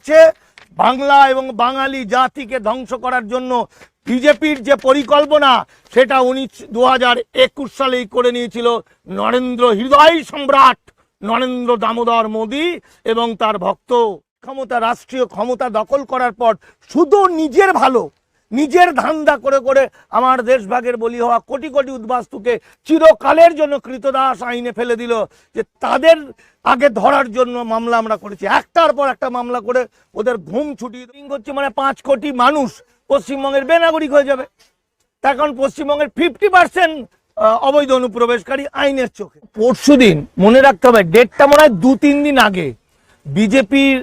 হচ্ছে বাংলা এবং বাঙালি জাতিকে ধ্বংস করার জন্য বিজেপির যে পরিকল্পনা, সেটা উনিশ দু হাজার একুশ সালেই করে নিয়েছিল নরেন্দ্র হৃদয় সম্রাট নরেন্দ্র দামোদর মোদী এবং তার ভক্ত ক্ষমতা, রাষ্ট্রীয় ক্ষমতা দখল করার পর শুধু নিজের ভালো নিজের ধান্দা করে করে আমার দেশভাগের বলি হওয়া কোটি কোটি উদ্বাস্তুকে চিরকালের জন্য কৃতদাস আইনে ফেলে দিল যে তাদের আগে ধরার জন্য মামলা আমরা করেছি। একটার পর একটা মামলা করে ওদের ঘুম দিন হচ্ছে মানে পাঁচ কোটি মানুষ পশ্চিমবঙ্গের বেনাগরিক হয়ে যাবে। তার কারণ পশ্চিমবঙ্গের ফিফটি পার্সেন্ট অবৈধ অনুপ্রবেশকারী আইনের চোখে। পরশু দিন মনে রাখতে হবে, ডেটটা মনে হয় দু তিন দিন আগে। বিজেপির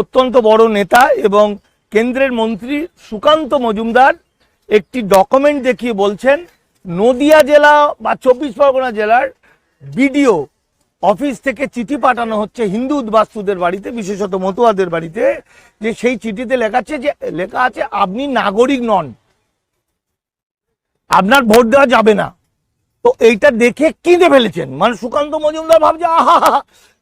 অত্যন্ত বড় নেতা এবং কেন্দ্রের মন্ত্রী সুকান্ত মজুমদার একটি ডকুমেন্ট দেখিয়ে বলছেন, নদিয়া জেলা বা চব্বিশ পরগনা জেলার বিডিও অফিস থেকে চিঠি পাঠানো হচ্ছে হিন্দু উদ্বাস্তুদের বাড়িতে, বিশেষত মতুয়াদের বাড়িতে, যে সেই চিঠিতে লেখা আছে যে, লেখা আছে, আপনি নাগরিক নন। আপনার ভোট দেওয়া যাবে না। তো এইটা দেখে কিনে ফেলেছেন। মানে সুকান্ত মজুমদার ভাবছে, আহা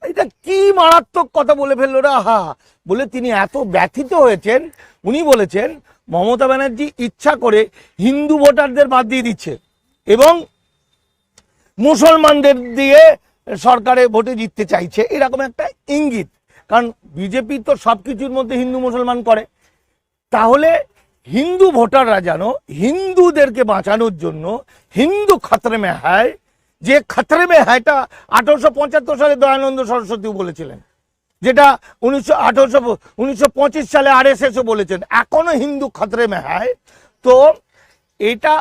এটা কি মারাত্মক কথা বলে ফেলল রে, আহা। বলে তিনি এত ব্যথিত হয়েছেন, উনি বলেছেন, মমতা ব্যানার্জি ইচ্ছা করে হিন্দু ভোটারদের বাদ দিয়ে দিচ্ছে এবং মুসলমানদের দিয়ে সরকারে ভোটে জিততে চাইছে। এরকম একটা ইঙ্গিত। কারণ বিজেপি তো সব কিছুর মধ্যে হিন্দু মুসলমান করে। তাহলে হিন্দু ভোটাররা যেন হিন্দুদেরকে বাঁচানোর জন্য হিন্দু খাতরে মে হায়, যে খাতরে মে হায়টা আঠারোশো পঁচাত্তর সালে দয়ানন্দ সরস্বতীও বলেছিলেন, যেটা উনিশশো আঠারোশো, উনিশশো সালে আর বলেছেন, এখনও হিন্দু খাতরে মে হায়। তো এটা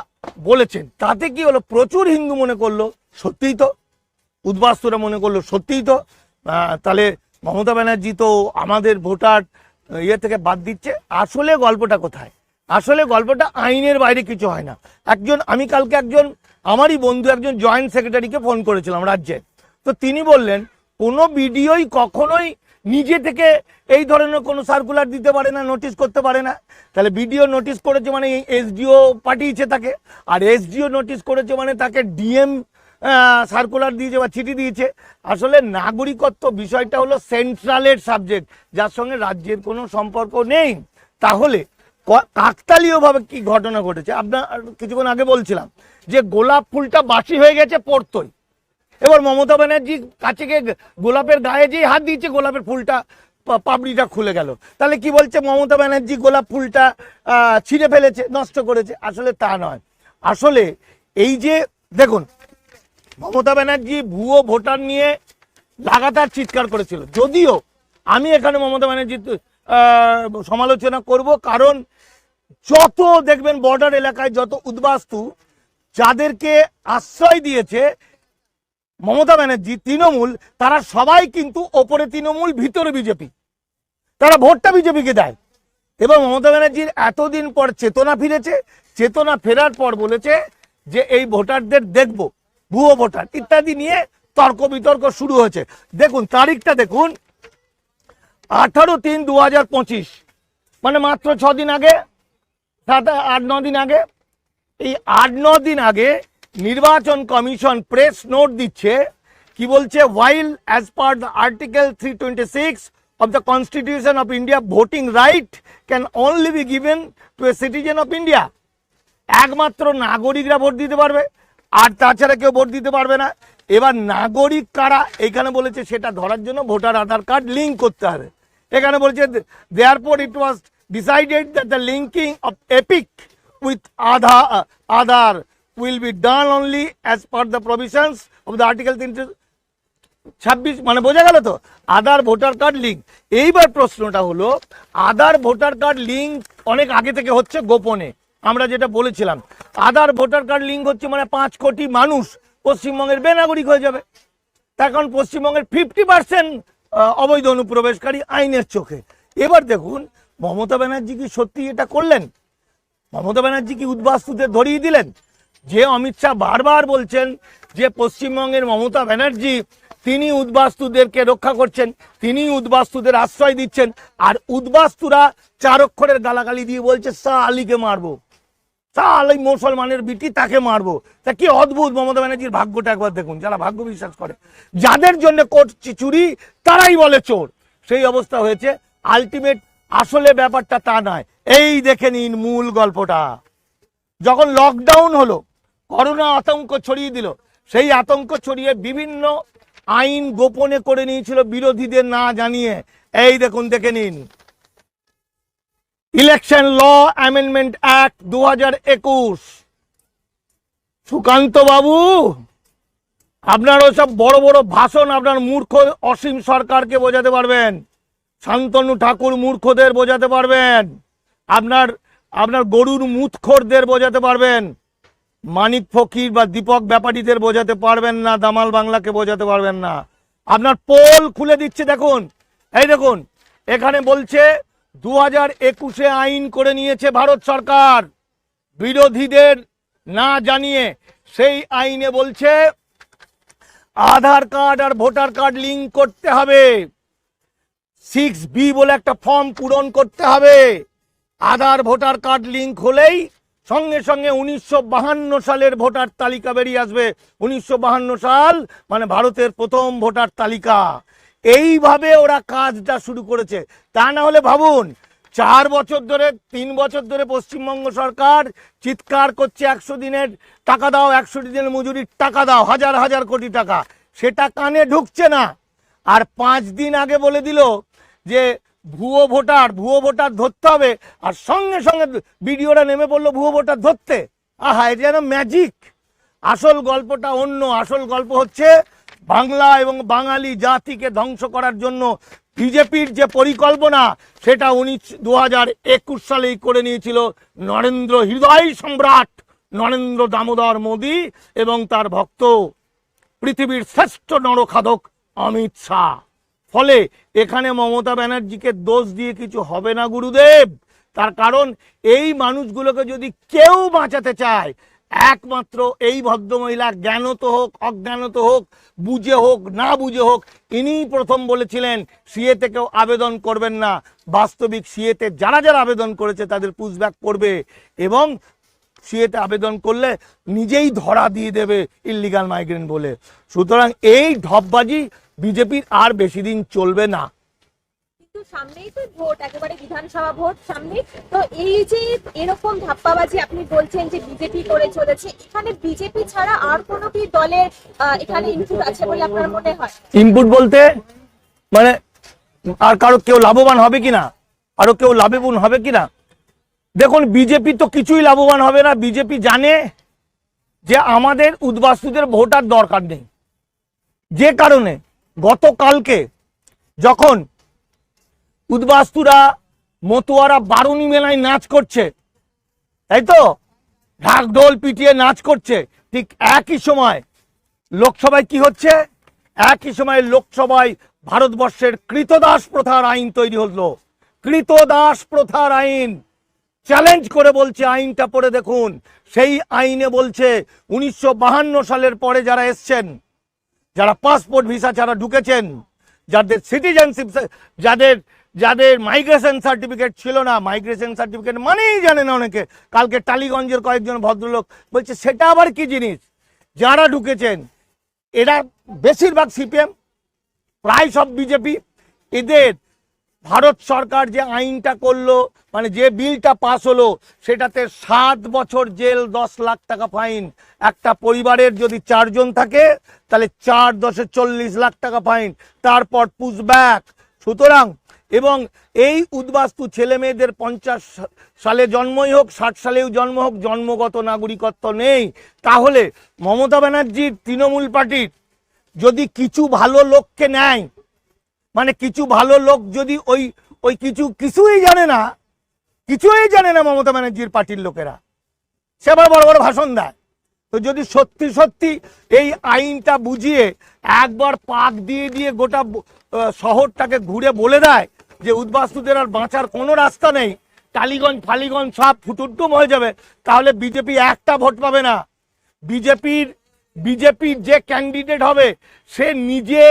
বলেছেন, তাতে কি হলো? প্রচুর হিন্দু মনে করল, সত্যিই তো, উদ্বাস্তুরা মনে করল, সত্যিই তো। তাহলে মমতা ব্যানার্জি তো আমাদের ভোটার ইয়ে থেকে বাদ দিচ্ছে। আসলে গল্পটা কোথায়? আসলে গল্পটা আইনের বাইরে কিছু হয় না। একজন, আমি কালকে একজন, আমারই বন্ধু একজন জয়েন্ট সেক্রেটারিকে ফোন করেছিলাম রাজ্যে। তো তিনি বললেন, কোনো বিডিওই কখনোই নিজে থেকে এই ধরনের কোনো সার্কুলার দিতে পারে না নোটিশ করতে পারে না। তাহলে বিডিও নোটিশ করেছে মানে এই এসডিও পাঠিয়েছে তাকে, আর এসডিও নোটিশ করেছে মানে তাকে ডিএম সার্কুলার দিয়েছে বা চিঠি দিয়েছে। আসলে নাগরিকত্ব বিষয়টা হলো সেন্ট্রালের সাবজেক্ট যার সঙ্গে রাজ্যের কোনো সম্পর্ক নেই। তাহলে কাকতালীয়ভাবে কি ঘটনা ঘটেছে? আপনার কিছুক্ষণ আগে বলছিলাম যে গোলাপ ফুলটা বাসি হয়ে গেছে পড়তই। এবার মমতা ব্যানার্জি কাছে গিয়ে গোলাপের গায়ে যেই হাত দিয়েছে গোলাপের ফুলটা পাপড়িটা খুলে গেল। তাহলে কি বলছে মমতা ব্যানার্জি গোলাপ ফুলটা ছিঁড়ে ফেলেছে নষ্ট করেছে? আসলে তা নয়। আসলে এই যে দেখুন মমতা ব্যানার্জি ভুয়ো ভোটার নিয়ে লাগাতার চিৎকার করেছিল। যদিও আমি এখানে মমতা ব্যানার্জির আহ, সমালোচনা করব, কারণ যত দেখবেন বর্ডার এলাকায় যত উদ্বাস্তু, যাদেরকে আশ্রয় দিয়েছে মমতা ব্যানার্জি, তৃণমূল, তারা সবাই কিন্তু ওপরে তৃণমূল, ভিতরে বিজেপি। তারা ভোটটা বিজেপিকে দেয়। এবং মমতা ব্যানার্জির এতদিন পর চেতনা ফিরেছে, চেতনা ফেরার পর বলেছে যে এই ভোটারদের দেখব, ভুয়ো ভোটার ইত্যাদি নিয়ে তর্ক বিতর্ক শুরু হয়েছে। দেখুন, তারিখটা দেখুন আঠারো তিন দু হাজার পঁচিশ। মানে মাত্র ছ দিন আগে, সাত, আট, ন দিন আগে, এই আট, ন দিন আগে নির্বাচন কমিশন প্রেস নোট দিচ্ছে, কি বলছে while as per the article three twenty six of the constitution of India voting right can only be given to a citizen of India একমাত্র নাগরিকরা ভোট দিতে পারবে, আর তাছাড়া কেউ ভোট দিতে পারবে না। এবার নাগরিক কারা? এখানে বলেছে সেটা ধরার জন্য ভোটার আধার কার্ড লিঙ্ক করতে হবে। এখানে বলেছে thereafter it was decided that the linking of EPIC with Aadhaar Aadhaar will be done only as per the provisions of the article তিনটে ছাব্বিশ মানে বোঝা গেল তো? আধার ভোটার কার্ড লিঙ্ক এইবার প্রশ্নটা হলো আধার ভোটার কার্ড লিঙ্ক অনেক আগে থেকে হচ্ছে গোপনে। আমরা যেটা বলেছিলাম আধার ভোটার কার্ড লিঙ্ক হচ্ছে মানে পাঁচ কোটি মানুষ পশ্চিমবঙ্গের বেনাগরিক হয়ে যাবে। কারণ পশ্চিমবঙ্গের ফিফটি পার্সেন্ট অবৈধ অনুপ্রবেশকারী আইনের চোখে। এবার দেখুন, মমতা ব্যানার্জি কি সত্যি এটা করলেন? মমতা ব্যানার্জি কি উদ্বাস্তুদের ধরিয়ে দিলেন? যে অমিত শাহ বারবার বলছেন যে পশ্চিমবঙ্গের মমতা ব্যানার্জি, তিনি উদ্বাস্তুদেরকে রক্ষা করছেন, তিনি উদ্বাস্তুদের আশ্রয় দিচ্ছেন, আর উদ্বাস্তুরা চার অক্ষরের গালাগালি দিয়ে বলছে, শাহ আলীকে মারবো। শাহ আলী মুসলমানের বিটি তাকে মারবো। তা কি অদ্ভুত, মমতা ব্যানার্জির ভাগ্যটা একবার দেখুন, যারা ভাগ্য বিশ্বাস করে। যাদের জন্য কোর্ট চুরি, তারাই বলে চোর। সেই অবস্থা হয়েছে আলটিমেট আসলে ব্যাপারটা তা নয়। এই দেখে নিন মূল গল্পটা। যখন লকডাউন হলো, করোনা আতঙ্ক ছড়িয়ে দিল, সেই আতঙ্ক ছড়িয়ে বিভিন্ন আইন গোপনে করে নিয়েছিল বিরোধীদের না জানিয়ে। এই দেখুন, দেখে নিন। ইলেকশন ল অ্যামেন্ডমেন্ট অ্যাক্ট দু হাজার একুশ। সুকান্ত বাবু, আপনার ওসব বড় বড় ভাষণ আপনার মূর্খ অসীম সরকারকে বোঝাতে পারবেন। শান্তনু ঠাকুর মূর্খদের বোঝাতে পারবেন। আপনার আপনার গরুর মুতখোরদের বোঝাতে পারবেন। মানিক ফকির বা দীপক ব্যাপারীদের বোঝাতে পারবেন না, দামাল বাংলাকে বোঝাতে পারবেন না। আপনার পোল খুলে দিচ্ছে, দেখুন। এই দেখুন, এখানে বলছে দু হাজার একুশে আইন করে নিয়েছে ভারত সরকার। বিরোধীদের না জানিয়ে সেই আইনে বলছে, আধার কার্ড আর ভোটার কার্ড লিঙ্ক করতে হবে। সিক্স বি বলে একটা ফর্ম পূরণ করতে হবে। আধার, ভোটার কার্ড লিঙ্ক হলেই সঙ্গে সঙ্গে উনিশশো সালের ভোটার তালিকা বেরিয়ে আসবে। উনিশশো সাল মানে ভারতের প্রথম ভোটার তালিকা। এইভাবে ওরা কাজটা শুরু করেছে। তা না হলে ভাবুন, চার বছর ধরে, তিন বছর ধরে পশ্চিমবঙ্গ সরকার চিৎকার করছে একশো দিনের টাকা দাও, একশো দিনের মজুরির টাকা দাও, হাজার হাজার কোটি টাকা। সেটা কানে ঢুকছে না। আর পাঁচ দিন আগে বলে দিল যে ভুয়ো ভোটার ভুয়ো ভোটার ধরতে হবে। আর সঙ্গে সঙ্গে ভিডিওটা নেমে পড়ল ভুয়ো ভোটার ধরতে। আহা এটা যেন ম্যাজিক আসল গল্পটা অন্য, আসল গল্প হচ্ছে বাংলা এবং বাঙালি জাতিকে ধ্বংস করার জন্য বিজেপির যে পরিকল্পনা, সেটা উনিশ দু হাজার একুশ সালেই করে নিয়েছিল নরেন্দ্র হৃদয় সম্রাট নরেন্দ্র দামোদর মোদী এবং তার ভক্ত পৃথিবীর শ্রেষ্ঠ নরখাদক অমিত শাহ। ফলে এখানে মমতা ব্যানার্জিকে দোষ দিয়ে কিছু হবে না গুরুদেব। তার কারণ, এই মানুষগুলোকে যদি কেউ বাঁচাতে চায় একমাত্র এই ভদ্রমহিলা জ্ঞানত হোক, অজ্ঞানত হোক, বুঝে হোক, না বুঝে হোক, ইনিই প্রথম বলেছিলেন, সিএতে কেউ আবেদন করবেন না। বাস্তবিক সিএতে যারা যারা আবেদন করেছে তাদের পুশব্যাক করবে এবং সিএতে আবেদন করলে নিজেই ধরা দিয়ে দেবে ইল্লিগাল মাইগ্রেন্ট বলে। সুতরাং এই ঢপবাজি বিজেপির আর বেশি দিন চলবে না। সামনেই তো ভোট, একেবারে বিধানসভা ভোট সামনে তো এই যে এরকম ধাপ্পাবাজি আপনি বলছেন যে বিজেপি করে চলেছে, এখানে বিজেপি ছাড়া আর কি দলের এখানে ইনপুট আছে বলে আপনার মনে হয়? ইনপুট বলতে মানে আর কারও কেউ লাভবান হবে কিনা? আরও কেউ লাভবান হবে কিনা? দেখুন, বিজেপি তো কিছুই লাভবান হবে না। বিজেপি জানে যে আমাদের উদ্বাস্তুদের ভোটার দরকার নেই। যে কারণে গতকালকে যখন উদ্বাস্তুরা, মতুয়ারা বারুনি মেলায় নাচ করছে। তাই তো? ঢাকঢোল পিটিয়ে নাচ করছে। ঠিক একই সময় লোকসভায় কি হচ্ছে? একই সময় লোকসভায় ভারতবর্ষের কৃতদাস প্রথার আইন তৈরি হলো। কৃতদাস প্রথার আইন। চ্যালেঞ্জ করে বলছে আইনটা পড়ে দেখুন। সেই আইনে বলছে উনিশশো সালের পরে যারা এসছেন, যারা পাসপোর্ট ভিসা ছাড়া ঢুকেছেন, যাদের সিটিজেনশিপ যাদের যাদের মাইগ্রেশন সার্টিফিকেট ছিল না মাইগ্রেশন সার্টিফিকেট মানেই জানে না অনেকে। কালকে টালিগঞ্জের কয়েকজন ভদ্রলোক বলছে, সেটা আবার কি জিনিস? যারা ঢুকেছেন, এরা বেশিরভাগ সিপিএম, প্রায় সব বিজেপি। এদের ভারত সরকার যে আইনটা করল মানে যে বিলটা পাস হলো, সেটাতে সাত বছর জেল, দশ লাখ টাকা ফাইন। একটা পরিবারের যদি চারজন থাকে, তাহলে চার দশে চল্লিশ লাখ টাকা ফাইন। তারপর পুশব্যাক সুতরাং এবং এই উদ্বাস্তু ছেলে মেয়েদের পঞ্চাশ সালে জন্মই হোক, ষাট সালেও জন্ম হোক, জন্মগত নাগরিকত্ব নেই। তাহলে মমতা ব্যানার্জির তৃণমূল পার্টির যদি কিছু ভালো লোককে নেয় মানে কিছু ভালো লোক যদি ওই ওই কিছু, কিছুই জানে না, কিছুই জানে না মমতা ব্যানার্জির পার্টির লোকেরা, সে আবার বড় বড় ভাষণ দেয়। তো যদি সত্যি সত্যি এই আইনটা বুঝিয়ে একবার পাক দিয়ে দিয়ে গোটা শহরটাকে ঘুরে বলে দেয় যে উদ্বাস্তুদের আর বাঁচার কোনো রাস্তা নেই। টালিগঞ্জ, ফালিগঞ্জ সব ফুটুটুম হয়ে যাবে। তাহলে বিজেপি একটা ভোট পাবে না। বিজেপির বিজেপির যে ক্যান্ডিডেট হবে, সে নিজে,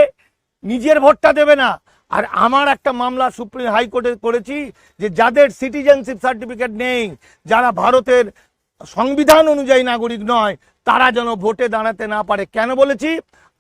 নিজের ভোটটা দেবে না। আর আমার একটা মামলা সুপ্রিম হাইকোর্টে করেছি যে যাদের সিটিজেনশিপ সার্টিফিকেট নেই, যারা ভারতের সংবিধান অনুযায়ী নাগরিক নয়, তারা যেন ভোটে দাঁড়াতে না পারে। কেন বলেছি?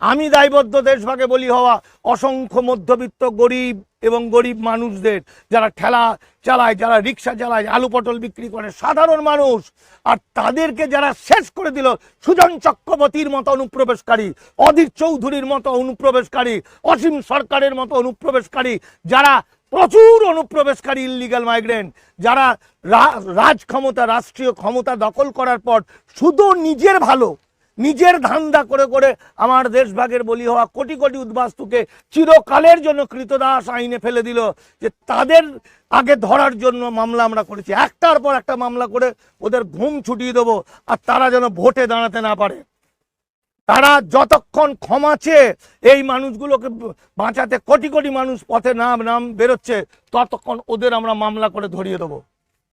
আমি দায়বদ্ধ দেশভাগে বলি হওয়া অসংখ্য মধ্যবিত্ত গরিব এবং গরিব মানুষদের যারা ঠেলা চালায়, যারা রিক্সা চালায়, আলু পটল বিক্রি করে, সাধারণ মানুষ। আর তাদেরকে যারা শেষ করে দিল, সুজন চক্রবর্তীর মতো অনুপ্রবেশকারী, অধীর চৌধুরীর মতো অনুপ্রবেশকারী, অসীম সরকারের মতো অনুপ্রবেশকারী, যারা প্রচুর অনুপ্রবেশকারী ইলিগাল মাইগ্রেন্ট যারা রাজ ক্ষমতা রাষ্ট্রীয় ক্ষমতা দখল করার পর শুধু নিজের ভালো নিজের ধান্দা করে করে আমার দেশভাগের বলি হওয়া কোটি কোটি উদ্বাস্তুকে চিরকালের জন্য কৃতদাস আইনে ফেলে দিল যে তাদের আগে ধরার জন্য মামলা আমরা করেছি। একটার পর একটা মামলা করে ওদের ঘুম ছুটিয়ে দেবো আর তারা যেন ভোটে দাঁড়াতে না পারে। তারা যতক্ষণ ক্ষমা চেয়ে এই মানুষগুলোকে বাঁচাতে কোটি কোটি মানুষ পথে নাম নাম বেরোচ্ছে, ততক্ষণ ওদের আমরা মামলা করে ধরিয়ে দেবো।